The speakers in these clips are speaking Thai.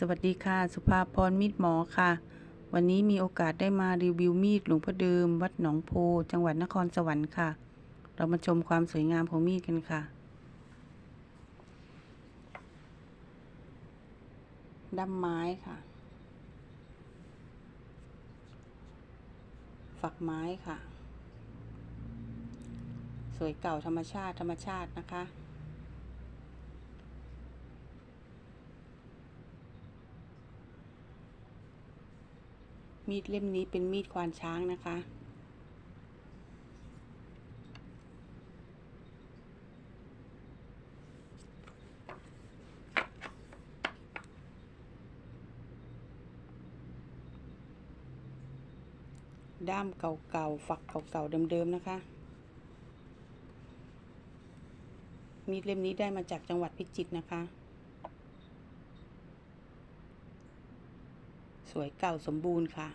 สวัสดีค่ะ สุภาพรมีดหมอค่ะ วันนี้มีโอกาสได้มารีวิวมีดหลวงพ่อเดิม วัดหนองโพจังหวัดนครสวรรค์ค่ะ เรามาชมความสวยงามของมีดกันค่ะด้ามไม้ค่ะ ฝักไม้ค่ะ สวยเก่าธรรมชาติธรรมชาตินะคะ มีดเล่มนี้เป็นมีดควานช้างนะคะ ด้ามเก่าๆ ฝักเก่าๆ เดิมๆ นะคะ มีดเล่มนี้ได้มาจากจังหวัดพิจิตรนะคะ สวยเก่าสมบูรณ์ค่ะ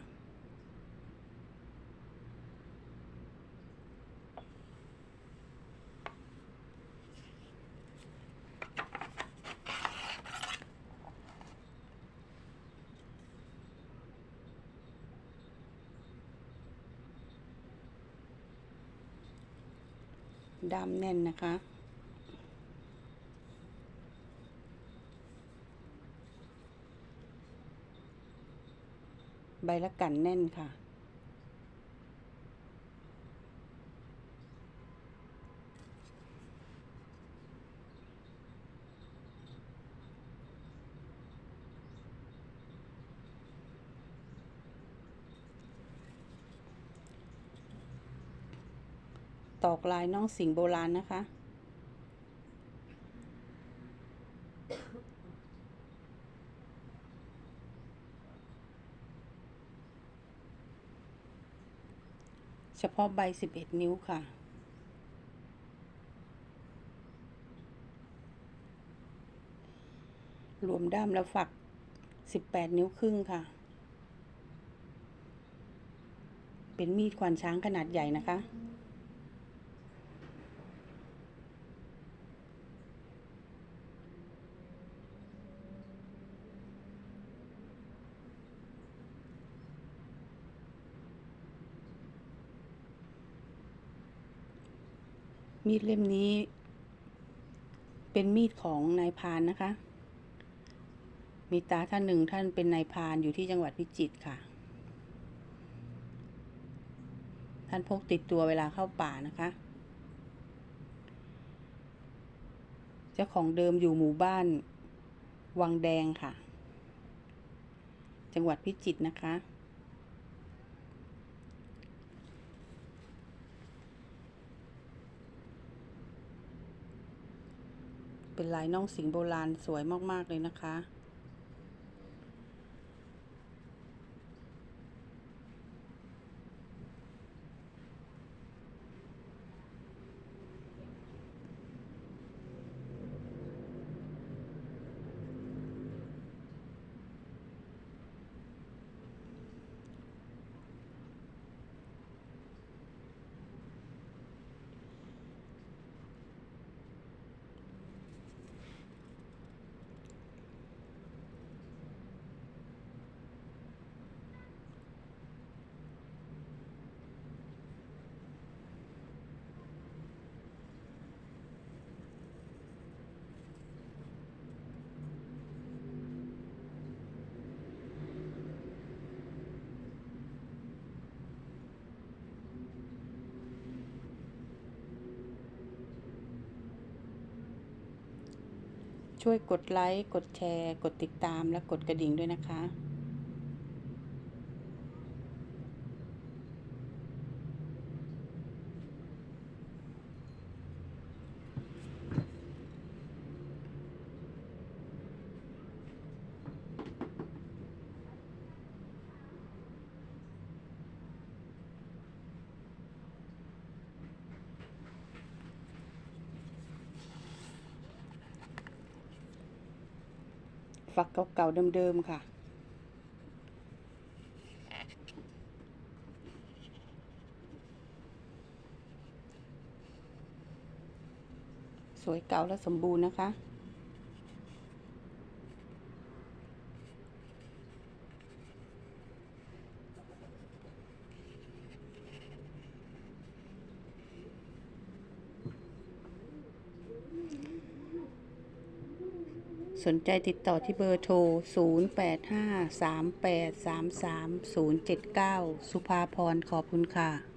ด้ามแน่นนะคะ ใบละกันแน่นค่ะ ตอกลายน้องสิงโบราณนะคะ ฉพาะใบ 11 นิ้วค่ะ รวมด้ามและฝัก 18 นิ้วครึ่งค่ะ เป็นมีดควานช้างขนาดใหญ่นะคะ มีดเล่มนี้ เป็นมีดของนายพานนะคะ มีตาท่านหนึ่งท่านเป็นนายพานอยู่ที่จังหวัดพิจิตรค่ะ ท่านพกติดตัวเวลาเข้าป่านะคะ เจ้าของเดิมอยู่หมู่บ้าน วังแดงค่ะ จังหวัดพิจิตรนะคะ เป็นลายน่องสิงโบราณสวยมาก ๆ เลยนะคะ ช่วยกดไลค์ กดแชร์ กดติดตามและกดกระดิ่งด้วยนะคะ ฝักเก่าๆเดิมๆค่ะ สวยเก่าและสมบูรณ์นะคะ สนใจติดต่อที่เบอร์โทร 0853833079 สุภาพรขอบคุณค่ะ